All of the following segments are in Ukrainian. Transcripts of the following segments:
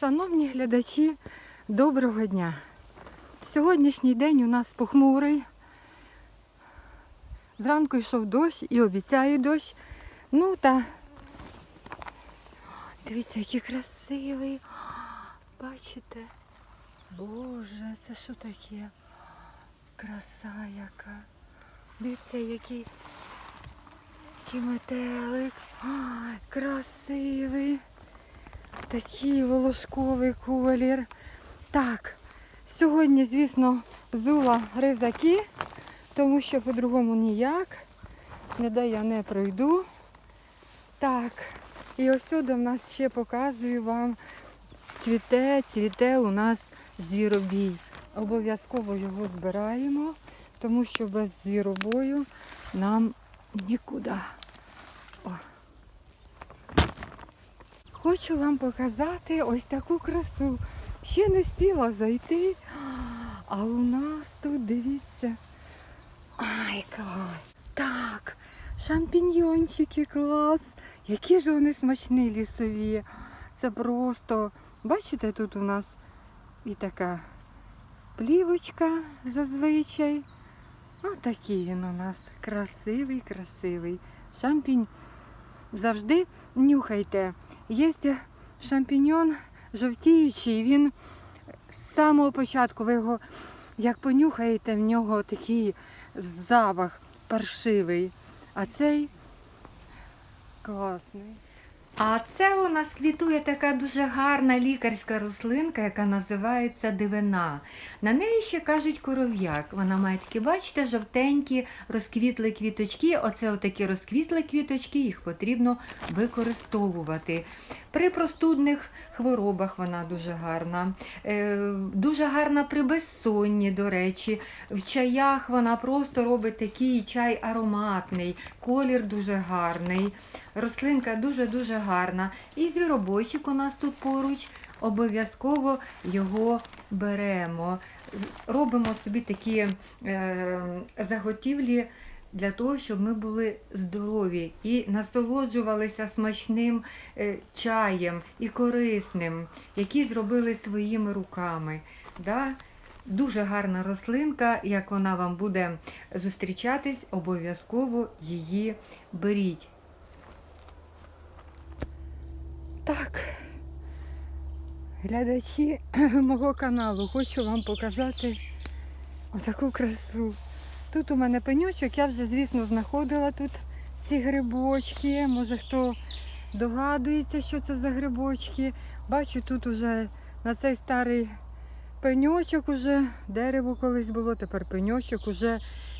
Шановні глядачі, доброго дня. Сьогоднішній день у нас похмурий. Зранку йшов дощ і обіцяє дощ. Ну та дивіться, який красивий. Бачите? Боже, це що таке? Краса яка. Дивіться, який, який метелик. Ай, красивий. Такий волошковий колір. Так, сьогодні, звісно, зула ризаки, тому що по-другому ніяк. Ніде я не пройду. Так, і ось сюди в нас ще показую вам цвіте, цвіте у нас звіробій. Обов'язково його збираємо, тому що без звіробою нам нікуди. Хочу вам показати ось таку красу. Ще не встигла зайти. А у нас тут, дивіться. Ай, клас. Так, шампіньйончики, клас. Які ж вони смачні лісові. Це просто, бачите, тут у нас і така плівочка зазвичай. Отакий він у нас красивий, красивий. Шампінь. Завжди нюхайте. Є шампіньон жовтіючий, він з самого початку, ви його як понюхаєте, в нього такий запах паршивий. А цей класний. А це у нас квітує така дуже гарна лікарська рослинка, яка називається дивина. На неї ще кажуть коров'як. Вона має такі, бачите, жовтенькі розквітли квіточки. Оце отакі розквітли квіточки, їх потрібно використовувати. При простудних хворобах вона дуже гарна. Е, дуже гарна при безсонні, до речі. В чаях вона просто робить такий чай ароматний, колір дуже гарний. Рослинка дуже-дуже гарна. І звіробойчик у нас тут поруч. Обов'язково його беремо. Робимо собі такі е, заготівлі для того, щоб ми були здорові і насолоджувалися смачним е, чаєм і корисним, який зробили своїми руками. Да? Дуже гарна рослинка, як вона вам буде зустрічатись, обов'язково її беріть. Так, глядачі мого каналу, хочу вам показати отаку красу. Тут у мене пеньочок, я вже, звісно, знаходила тут ці грибочки. Може хто догадується, що це за грибочки. Бачу, тут уже на цей старий пеньочок уже дерево колись було, тепер пеньочок уже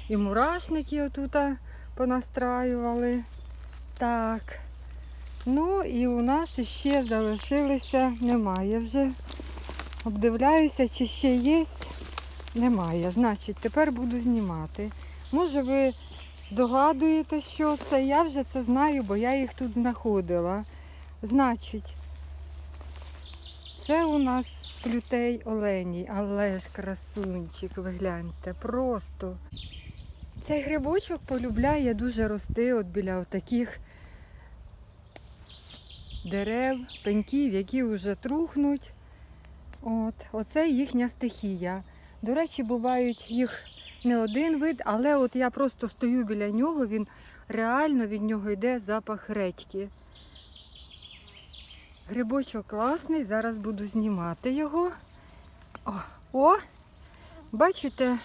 і мурашники отута понастраювали. Так. Ну і у нас ще залишилося, немає вже. Обдивляюся, чи ще є. Немає. Значить, тепер буду знімати. Може ви догадуєте, що це? Я вже це знаю, бо я їх тут знаходила. Значить, це у нас плютей оленій, але ж красунчик, ви гляньте, просто. Цей грибочок полюбляє дуже рости от біля таких дерев, пеньків, які вже трухнуть. От, оце їхня стихія. До речі, бувають їх не один вид, але от я просто стою біля нього, він реально від нього йде запах редьки. Грибочок класний, зараз буду знімати його. О, о бачите,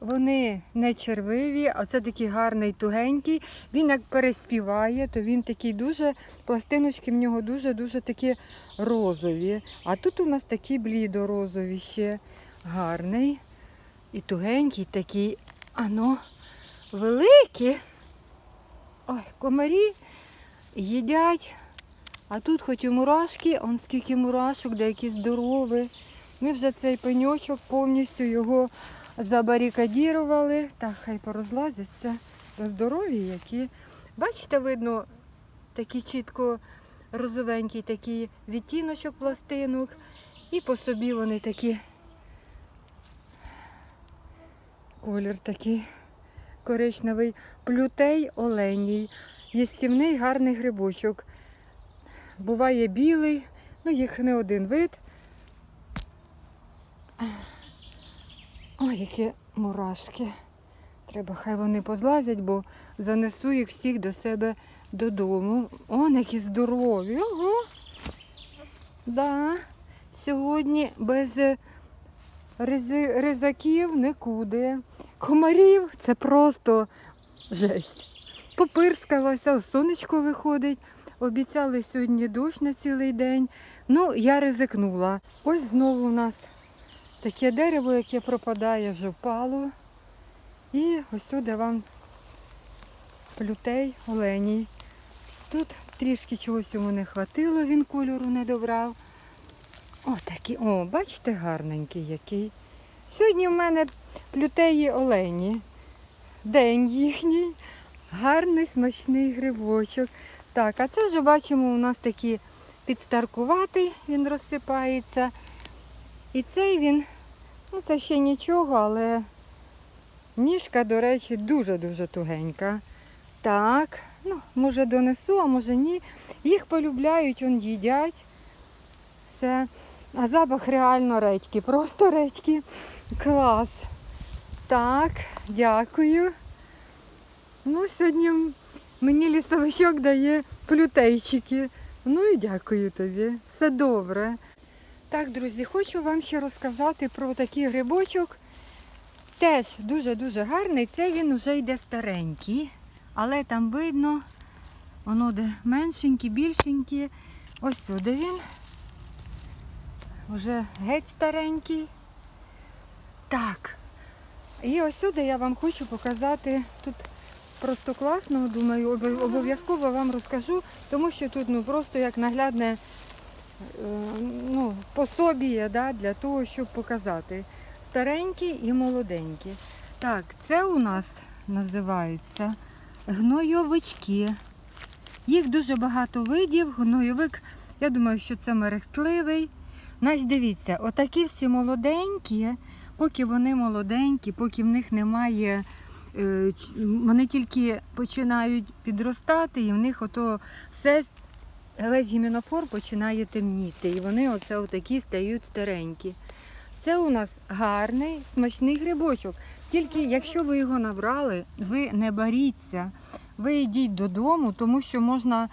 вони не червиві, а це такий гарний тугенький. Він як переспіває, то він такий дуже, пластиночки в нього дуже-дуже такі розові. А тут у нас такі блідо-розові ще гарний. І тугенький такий, ано, великі. Ой, комарі їдять. А тут хоч і мурашки, он скільки мурашок, деякі здорові. Ми вже цей пеньочок повністю його забарикадірували. Так, хай порозлазяться. Здорові які. Бачите, видно, такий чітко розовенький такий відтіночок пластинок. І по собі вони такі. Колір такий коричневий. Плютей оленій. Єстівний гарний грибочок. Буває білий, Ну, їх не один вид. Ой, які мурашки. Треба, хай вони позлазять, бо занесу їх всіх до себе додому. Он які здорові. Ого. Да. Сьогодні без е, ризаків нікуди. Комарів це просто жесть. Попирскалася, сонечко виходить. Обіцяли сьогодні дощ на цілий день. Ну, я ризикнула. Ось знову у нас таке дерево, яке пропадає, вже впало. І ось сюди вам плютей оленій. Тут трішки чогось йому не хватило, він кольору не добрав. О, такі, о, бачите, гарненький який. Сьогодні в мене плютеї олені. День їхній. Гарний смачний грибочок. Так, а це вже бачимо, у нас такий підстаркуватий, він розсипається. І цей він, ну це ще нічого, але ніжка, до речі, дуже-дуже тугенька. Так, ну, може донесу, а може ні. Їх полюбляють, он їдять. Все. А запах реально редьки, просто редьки. Клас. Так, дякую. Ну, сьогодні мені лісовичок дає плютейчики. Ну і дякую тобі. Все добре. Так, друзі, хочу вам ще розказати про такий грибочок. Теж дуже-дуже гарний. Це він вже йде старенький. Але там видно, воно де меншенькі, більшенькі. Ось сюди він. Вже геть старенький. Так. І ось сюди я вам хочу показати. Тут просто класно, думаю, обов'язково вам розкажу, тому що тут ну, просто як наглядне ну, пособіє да, для того, щоб показати. Старенькі і молоденькі. Так, це у нас називається гнойовички. Їх дуже багато видів. Гнойовик, я думаю, що це мерехтливий. Значить, дивіться, отакі всі молоденькі, поки вони молоденькі, поки в них немає, е, вони тільки починають підростати, і в них ото все, весь гіменофор починає темніти. І вони оце отакі стають старенькі. Це у нас гарний, смачний грибочок. Тільки якщо ви його набрали, ви не боріться, ви йдіть додому, тому що можна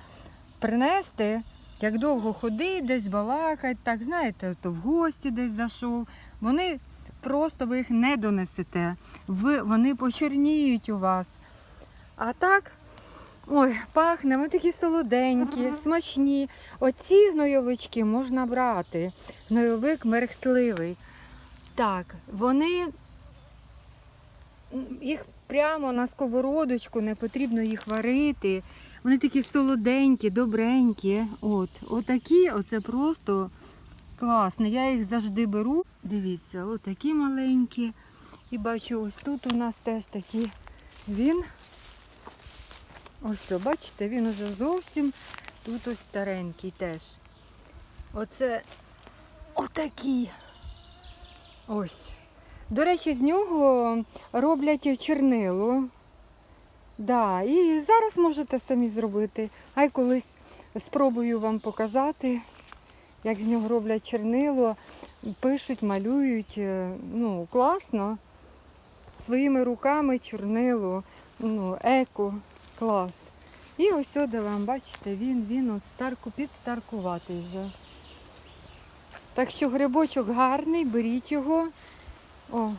принести, як довго ходить, десь балакать, так знаєте, то в гості десь зайшов. Вони просто ви їх не донесете. Ви, вони почорніють у вас. А так, ой, пахне, вони такі солоденькі, смачні. Оці гнойовички можна брати. Гнойовик мерехтливий. Так, вони їх прямо на сковородочку, не потрібно їх варити. Вони такі солоденькі, добренькі. От, отакі, оце просто класно. Я їх завжди беру. Дивіться, отакі маленькі. І бачу, ось тут у нас теж такі він. Ось, все, бачите, він уже зовсім тут ось старенький теж. Оце отакі. Ось. До речі, з нього роблять чорнило. Да, і зараз можете самі зробити. А й колись спробую вам показати, як з нього роблять чорнило, пишуть, малюють. е, Ну, класно. Своїми руками чорнило, ну, еко, клас. І ось сюди вам, бачите, він, він от старку, підстаркуватий вже. Так що грибочок гарний, беріть його. О.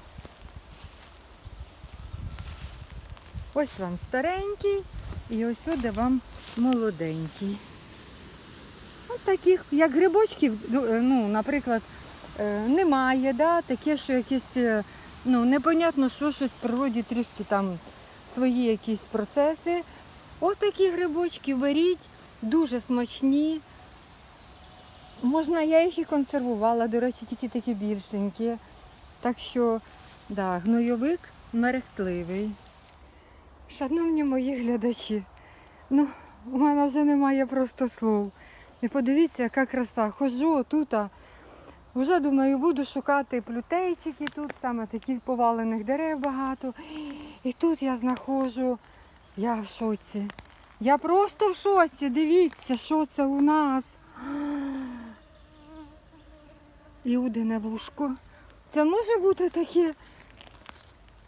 Ось вам старенький і ось сюди вам молоденький. Ось таких, як грибочків, е, ну, наприклад, е, немає, да? таке, що якесь, е, ну, непонятно, що щось в природі трішки там свої якісь процеси. Ось такі грибочки беріть, дуже смачні. Можна, я їх і консервувала, до речі, тільки такі більшенькі. Так що, да, гнойовик мерехтливий. Шановні мої глядачі, ну, у мене вже немає просто слов. І подивіться, яка краса. Хожу отут, вже думаю, буду шукати плютейчики тут, саме таких повалених дерев багато. І тут я знаходжу, я в шоці. Я просто в шоці. Дивіться, що це у нас. Іудине вушко. Це може бути таке.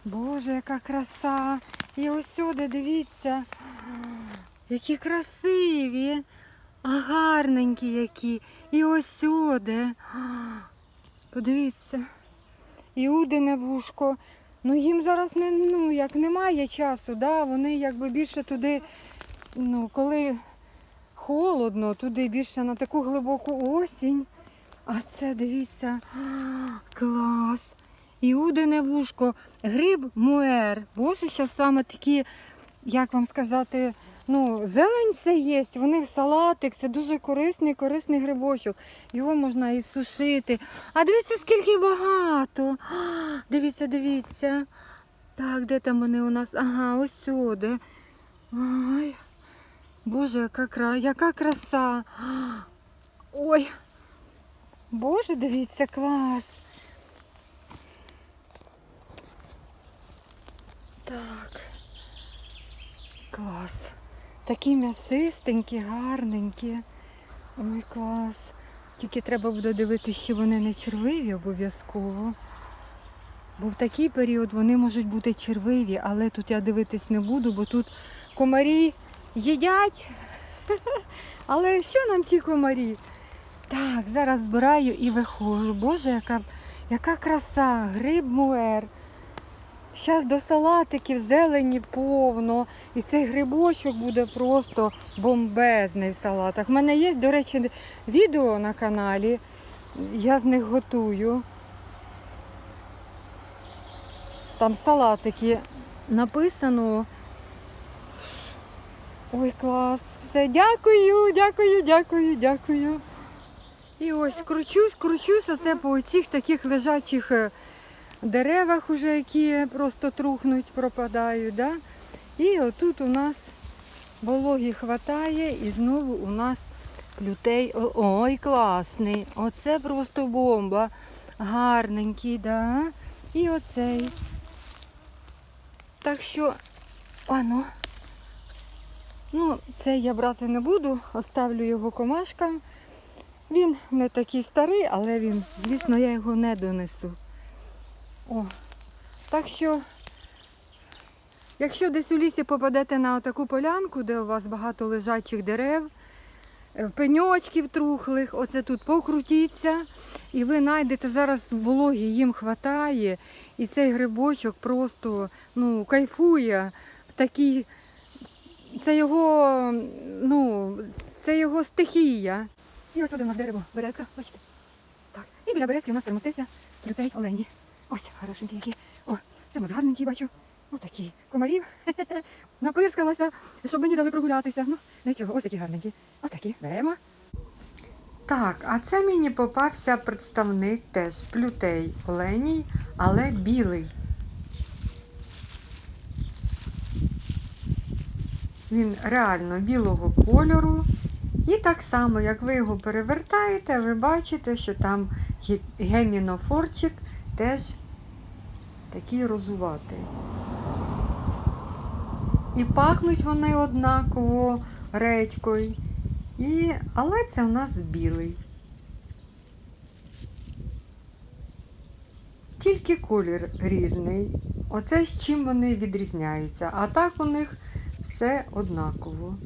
Боже, яка краса. І ось дивіться. Які красиві. А гарненькі які. І ось сюди. Подивіться. Іудине вушко. Ну їм зараз не, ну, як немає часу, да? вони якби більше туди, ну, коли холодно, туди більше на таку глибоку осінь. А це дивіться, клас. Іудине вушко, гриб муер. Боже, зараз саме такі, як вам сказати, ну, зелень все є, вони в салатик, це дуже корисний, корисний грибочок. Його можна і сушити. А дивіться, скільки багато. А, Дивіться, дивіться. Так, де там вони у нас? Ага, ось сюди. Ой. Боже, яка, кра... яка краса. Ой. Боже, дивіться, клас. Так. Клас. Такі м'ясистенькі, гарненькі. Ой, клас. Тільки треба буде дивитися, що вони не червиві обов'язково. Бо в такий період вони можуть бути червиві, але тут я дивитись не буду, бо тут комарі їдять. Але що нам ті комарі? Так, зараз збираю і виходжу. Боже, яка, яка краса, гриб муер. Зараз до салатиків зелені повно. І цей грибочок буде просто бомбезний в салатах. У мене є, до речі, відео на каналі. Я з них готую. Там салатики написано. Ой, клас. Все, дякую, дякую, дякую, дякую. І ось кручусь, кручусь оце по цих таких лежачих е, деревах, уже, які просто трухнуть, пропадають. Да? І отут у нас вологі хватає і знову у нас плютей. О- Ой, класний. Оце просто бомба. Гарненький, да? І оцей. Так що, ано. Ну, це я брати не буду, оставлю його комашкам. Він не такий старий, але він, звісно, я його не донесу. О, так що, якщо десь у лісі попадете на таку полянку, де у вас багато лежачих дерев, е, пеньочків трухлих, оце тут покрутіться, і ви знайдете зараз вологі, їм хватає, і цей грибочок просто ну, кайфує в такій. Це його, ну, це його стихія. І ось один у нас дерево, березка, бачите. Так. І біля березки у нас примостився людей олені. Ось хорошенькі які. О, це у гарненький, бачу. Отакі. Комарів. Напирскалася, щоб мені дали прогулятися. Ну, нічого, ось такі гарненькі. Отакі. Беремо. Так, а це мені попався представник теж плютей оленій, але білий. Він реально білого кольору. І так само, як ви його перевертаєте, ви бачите, що там гемінофорчик теж такий розуватий. І пахнуть вони однаково редькою. І... Але це у нас білий. Тільки колір різний. Оце з чим вони відрізняються. А так у них все однаково.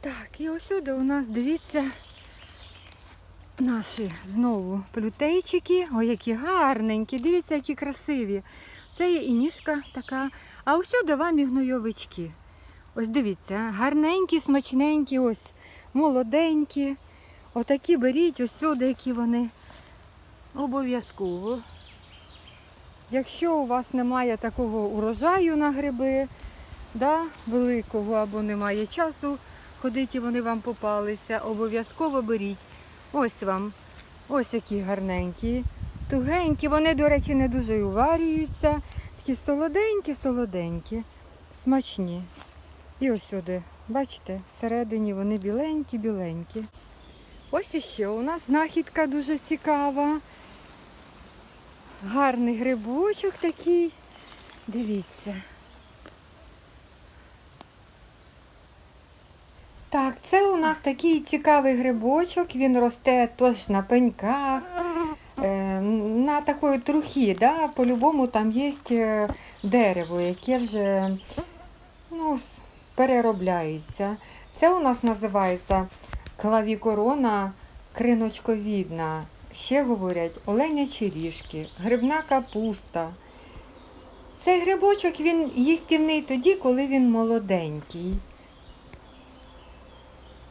Так, і ось у нас, дивіться, наші знову плютейчики. Ой, які гарненькі, дивіться, які красиві. Це є і ніжка така. А ось сюди вам і гнойовички. Ось дивіться, гарненькі, смачненькі, ось молоденькі. Отакі беріть, ось сюди, які вони обов'язково. Якщо у вас немає такого урожаю на гриби, да, великого або немає часу, ходити вони вам попалися, обов'язково беріть. Ось вам. Ось які гарненькі. Тугенькі, вони, до речі, не дуже уварюються. Такі солоденькі, солоденькі, смачні. І ось сюди, бачите, всередині вони біленькі, біленькі. Ось іще у нас знахідка дуже цікава. Гарний грибочок такий. Дивіться. Так, це у нас такий цікавий грибочок, він росте теж на пеньках, е, на такої трухі, да? по-любому там є е, дерево, яке вже ну, переробляється. Це у нас називається клавікорона криночковідна. Ще говорять оленячі ріжки, грибна капуста. Цей грибочок він їстівний тоді, коли він молоденький.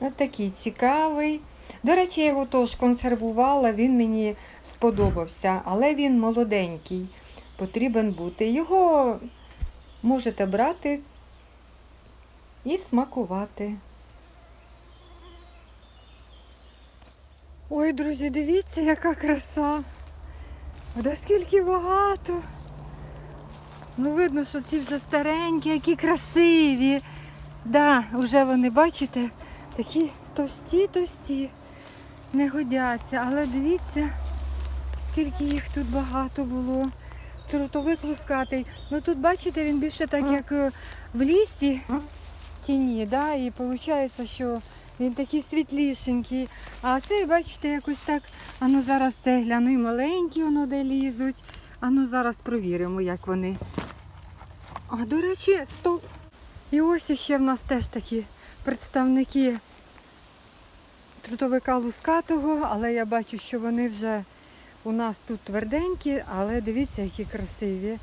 Ось такий цікавий. До речі, я його теж консервувала, він мені сподобався, але він молоденький, потрібен бути. Його можете брати і смакувати. Ой, друзі, дивіться, яка краса. Да скільки багато. Ну, видно, що ці вже старенькі, які красиві. Да, вже вони, бачите, такі товсті-товсті. Не годяться. Але дивіться, скільки їх тут багато було. Трутовик лускатий. Ну тут, бачите, він більше так, як е, в лісі тіні, да? і виходить, що він такий світлішенький. А цей, бачите, якось так. А ну зараз це гляну і маленькі воно де лізуть. А ну зараз провіримо, як вони. А до речі, стоп. І ось іще в нас теж такі представники трутовика лускатого, але я бачу, що вони вже у нас тут тверденькі, але дивіться, які красиві.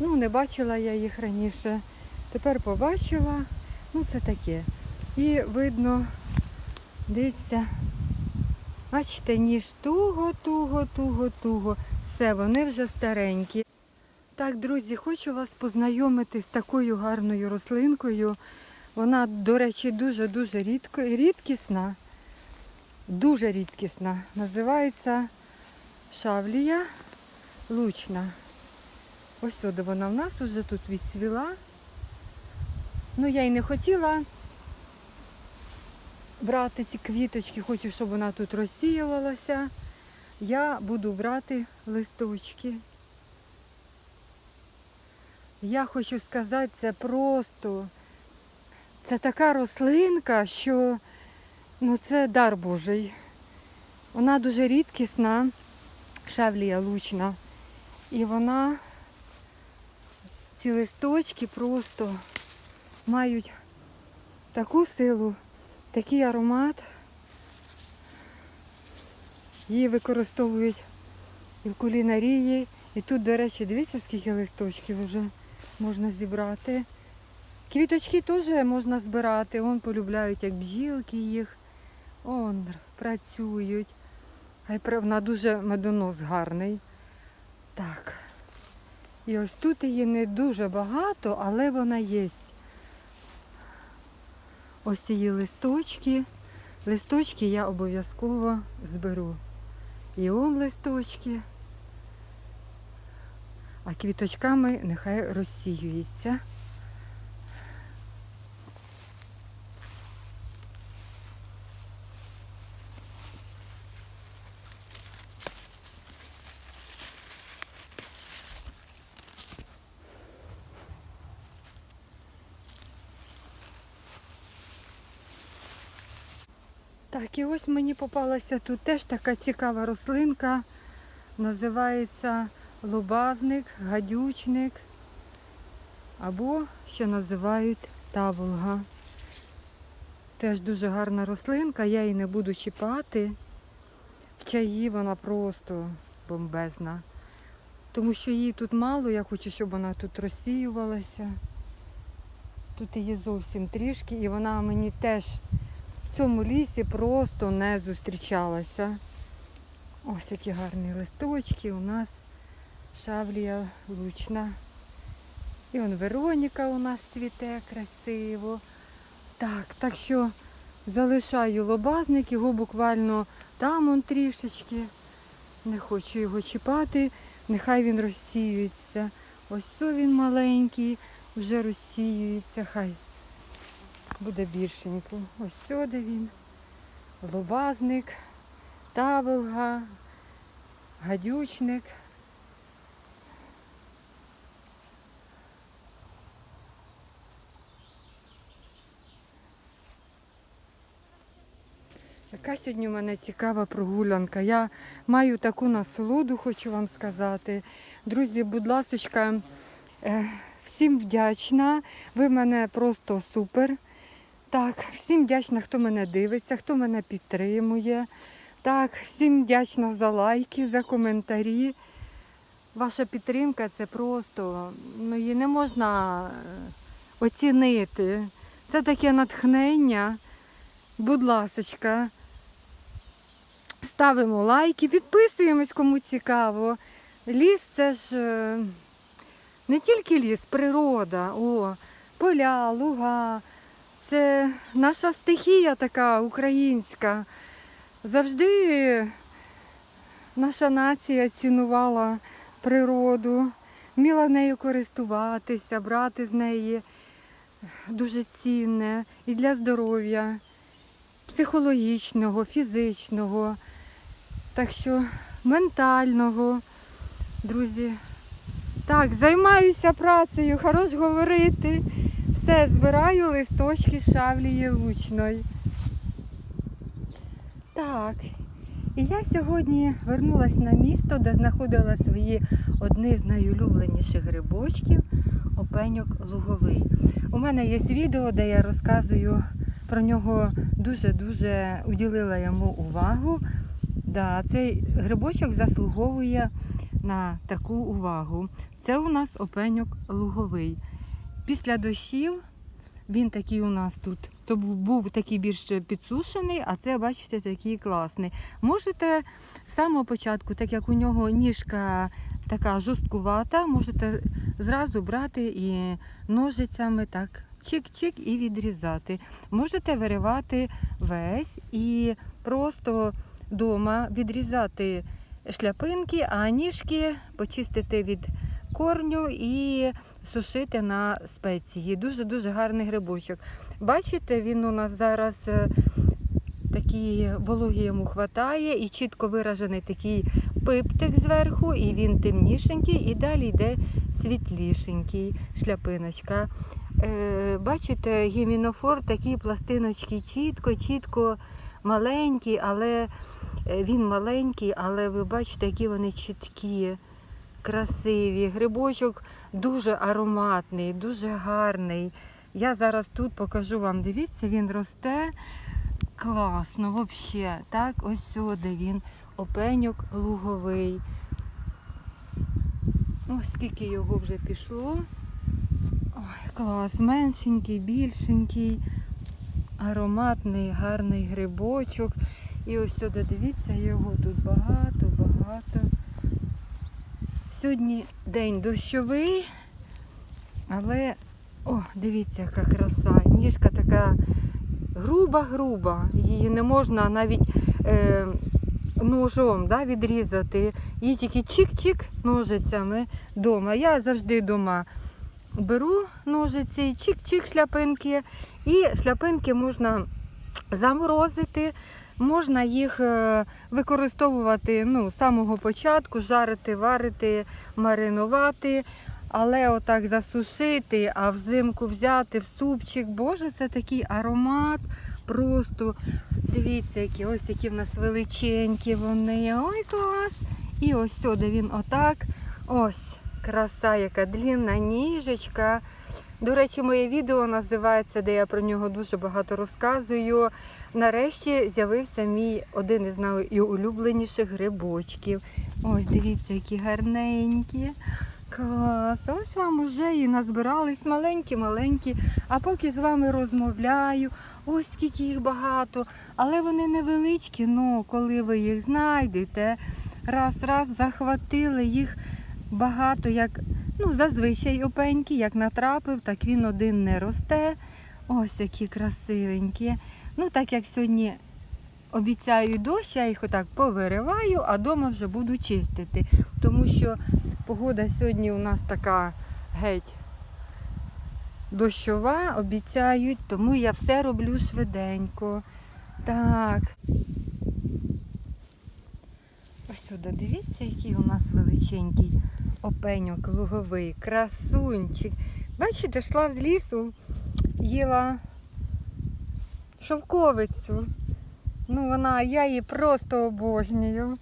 Ну, не бачила я їх раніше. Тепер побачила. Ну, це таке. І видно, дивіться, бачите, ніж туго, туго, туго, туго. Все, вони вже старенькі. Так, друзі, хочу вас познайомити з такою гарною рослинкою. Вона, до речі, дуже-дуже рідкісна. Дуже рідкісна. Називається шавлія лучна. Ось сюди вона в нас вже тут відцвіла. Ну, я й не хотіла брати ці квіточки, хочу, щоб вона тут розсіювалася. Я буду брати листочки. Я хочу сказати, це просто це така рослинка, що ну, це дар Божий. Вона дуже рідкісна, шавлія лучна. І вона, ці листочки просто мають таку силу, такий аромат. Її використовують і в кулінарії. І тут, до речі, дивіться, скільки листочків вже можна зібрати. Квіточки теж можна збирати. Вон полюбляють, як бджілки їх. Он працюють. А й пра- вона дуже медонос гарний. Так. І ось тут її не дуже багато, але вона є. Ось її листочки. Листочки я обов'язково зберу. І он листочки. А квіточками нехай розсіюється. Так, і ось мені попалася тут теж така цікава рослинка. Називається лобазник, гадючник або ще називають таволга. Теж дуже гарна рослинка, я її не буду чіпати. В чаї вона просто бомбезна. Тому що її тут мало, я хочу, щоб вона тут розсіювалася. Тут її зовсім трішки, і вона мені теж в цьому лісі просто не зустрічалася. Ось які гарні листочки у нас шавлія лучна. І он Вероніка у нас цвіте красиво. Так, так що залишаю лобазник, його буквально там он трішечки. Не хочу його чіпати, нехай він розсіюється. Ось він маленький, вже розсіюється, хай буде більшенько. Ось сюди він. Лобазник, таволга, гадючник. Яка сьогодні у мене цікава прогулянка. Я маю таку насолоду, хочу вам сказати. Друзі, будь ласка, всім вдячна. Ви в мене просто супер. Так, всім вдячна, хто мене дивиться, хто мене підтримує. Так, всім вдячна за лайки, за коментарі. Ваша підтримка це просто, ну її не можна е, оцінити. Це таке натхнення. Будь ласочка, ставимо лайки, підписуємось, кому цікаво. Ліс це ж е, не тільки ліс, природа, о, поля, луга. Це наша стихія така українська. Завжди наша нація цінувала природу, вміла нею користуватися, брати з неї дуже цінне і для здоров'я, психологічного, фізичного, так що ментального, друзі. Так, займаюся працею, хорош говорити. Все, збираю листочки шавлії лучної. Так, і я сьогодні вернулася на місто, де знаходила свої одні з найулюбленіших грибочків опеньок луговий. У мене є відео, де я розказую про нього дуже-дуже уділила йому увагу. Да, цей грибочок заслуговує на таку увагу. Це у нас опеньок луговий. Після дощів він такий у нас тут. То був, такий більш підсушений, а це, бачите, такий класний. Можете з самого початку, так як у нього ніжка така жорсткувата, можете зразу брати і ножицями так чик-чик і відрізати. Можете виривати весь і просто вдома відрізати шляпинки, а ніжки почистити від корню і сушити на спеції. Дуже-дуже гарний грибочок. Бачите, він у нас зараз е, такий вологі йому хватає і чітко виражений такий пиптик зверху, і він темнішенький, і далі йде світлішенький шляпиночка. Е, бачите, гімінофор такі пластиночки чітко, чітко маленькі, але е, він маленький, але ви бачите, які вони чіткі, красиві. Грибочок дуже ароматний, дуже гарний. Я зараз тут покажу вам, дивіться, він росте класно, взагалі. Так, ось сюди він, опеньок луговий. Ось скільки його вже пішло. Ой, клас, меншенький, більшенький, ароматний, гарний грибочок. І ось сюди, дивіться, його тут багато, багато. Сьогодні день дощовий, але, о, дивіться, яка краса. Ніжка така груба-груба. Її не можна навіть е, ножом да, відрізати. Її тільки чик-чик ножицями вдома. Я завжди вдома беру ножиці, чик-чик шляпинки. І шляпинки можна заморозити. Можна їх е, використовувати ну, з самого початку, жарити, варити, маринувати, але отак засушити, а взимку взяти в супчик. Боже, це такий аромат. Просто дивіться, які ось які в нас величенькі вони. Ой, клас! І ось сюди він отак. Ось краса, яка длінна ніжечка. До речі, моє відео називається, де я про нього дуже багато розказую. Нарешті з'явився мій один із найулюбленіших грибочків. Ось дивіться, які гарненькі. Клас. Ось вам уже і назбирались маленькі-маленькі. А поки з вами розмовляю, ось скільки їх багато. Але вони невеличкі, ну коли ви їх знайдете, раз-раз захватили їх багато, як ну, зазвичай опенькі, як натрапив, так він один не росте. Ось які красивенькі. Ну, так як сьогодні обіцяю дощ, я їх отак повириваю, а вдома вже буду чистити. Тому що погода сьогодні у нас така геть дощова, обіцяють, тому я все роблю швиденько. Так. Ось сюди, дивіться, який у нас величенький опеньок луговий, красунчик. Бачите, йшла з лісу, їла шовковицю. Ну, вона, я її просто обожнюю.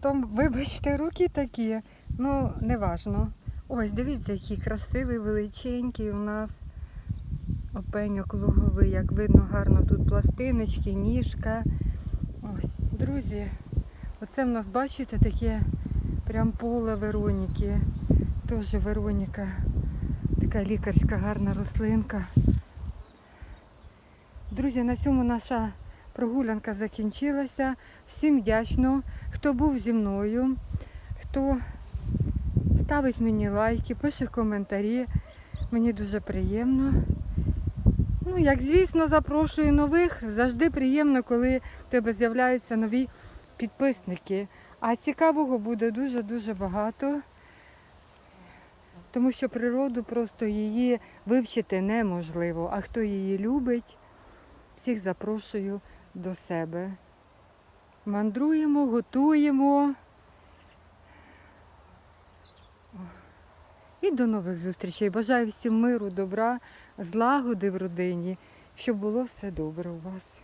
То, вибачте, руки такі. Ну, не важно. Ось, дивіться, який красивий, величенький у нас опеньок луговий. Як видно, гарно тут пластиночки, ніжка. Ось, друзі, оце в нас, бачите, таке прям поле Вероніки. Теж Вероніка. Така лікарська гарна рослинка. Друзі, на цьому наша прогулянка закінчилася. Всім вдячно, хто був зі мною, хто ставить мені лайки, пише коментарі. Мені дуже приємно. Ну, як звісно, запрошую нових. Завжди приємно, коли в тебе з'являються нові підписники. А цікавого буде дуже-дуже багато. Тому що природу просто її вивчити неможливо. А хто її любить, всіх запрошую до себе. Мандруємо, готуємо. І до нових зустрічей. Бажаю всім миру, добра, злагоди в родині, щоб було все добре у вас.